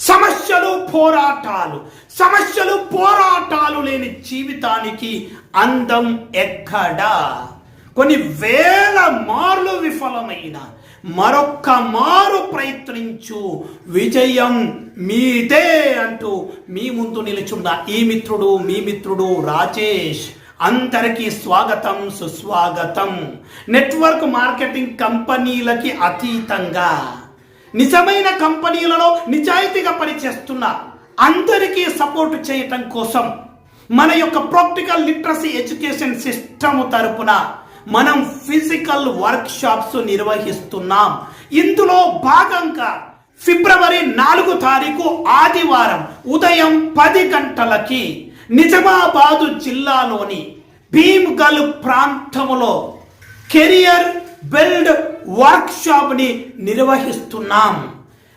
సమస్యలు పోరాటాలు. సమస్యలు పోరాటాలు లేని జీవితానికి అందం ఎక్కడా? కొన్ని వేల మార్లు విఫలమైన మరొక్క మారు ప్రయత్నించు విజయం మీదే అంటూ మీ ముందు నిలుచున్న ఈ మిత్రుడు మీ మిత్రుడు రాజేష్. అందరికీ స్వాగతం సుస్వాగతం. నెట్వర్క్ మార్కెటింగ్ కంపెనీలకి అతీతంగా. నిజమైన కంపెనీలలో నిజాయితీగా పనిచేస్తున్న అందరికీ సపోర్ట్ చేయటం కోసం మన యొక్క ప్రాక్టికల్ లిటరసీ ఎడ్యుకేషన్ సిస్టమ్ తరపున మనం ఫిజికల్ వర్క్ షాప్స్ నిర్వహిస్తున్నాం. ఇందులో భాగంగా ఫిబ్రవరి నాలుగు తారీఖు ఆదివారం ఉదయం పది గంటలకి నిజామాబాదు జిల్లాలోని భీమ్గల్ ప్రాంతంలో కెరియర్ బిల్డ్ వర్క్షాప్ని ని నిర్వహిస్తున్నాం.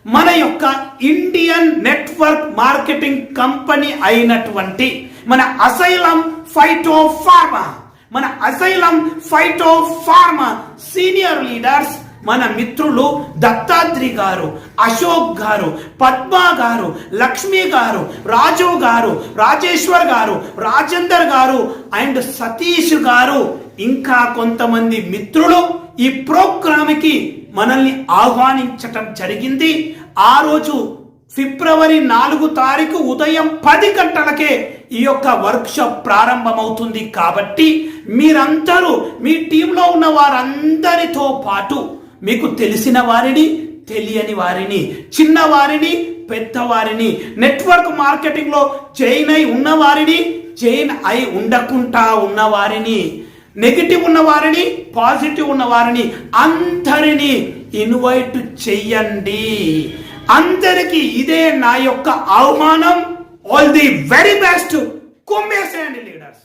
మన యొక్క ఇండియన్ నెట్వర్క్ మార్కెటింగ్ కంపెనీ అయినటువంటి మన అసైలం ఫైటో ఫార్మా మన Asylum Phyto Pharma senior leaders మన మిత్రులు దత్తాత్రి గారు అశోక్ గారు పద్మ గారు లక్ష్మి గారు రాజు గారు రాజేశ్వర్ గారు రాజేందర్ గారు అండ్ సతీష్ గారు ఇంకా కొంతమంది మిత్రులు ఈ ప్రోగ్రామ్కి మనల్ని ఆహ్వానించటం జరిగింది. ఆ రోజు ఫిబ్రవరి నాలుగు తారీఖు ఉదయం పది గంటలకే ఈ యొక్క వర్క్షాప్ ప్రారంభమవుతుంది కాబట్టి మీరందరూ మీ టీంలో ఉన్న వారందరితో పాటు మీకు తెలిసిన వారిని తెలియని వారిని చిన్నవారిని పెద్దవారిని నెట్వర్క్ మార్కెటింగ్లో జైన్ అయి ఉన్నవారిని జైన్ అయి ఉండకుండా ఉన్నవారిని నెగిటివ్ ఉన్నవారిని పాజిటివ్ ఉన్నవారిని అందరినీ ఇన్వైట్ చెయ్యండి అందరికీ ఇదే నా యొక్క అవమానం. ఆల్ ది వెరీ బెస్ట్ కుమ్మేసేయండి లీడర్స్.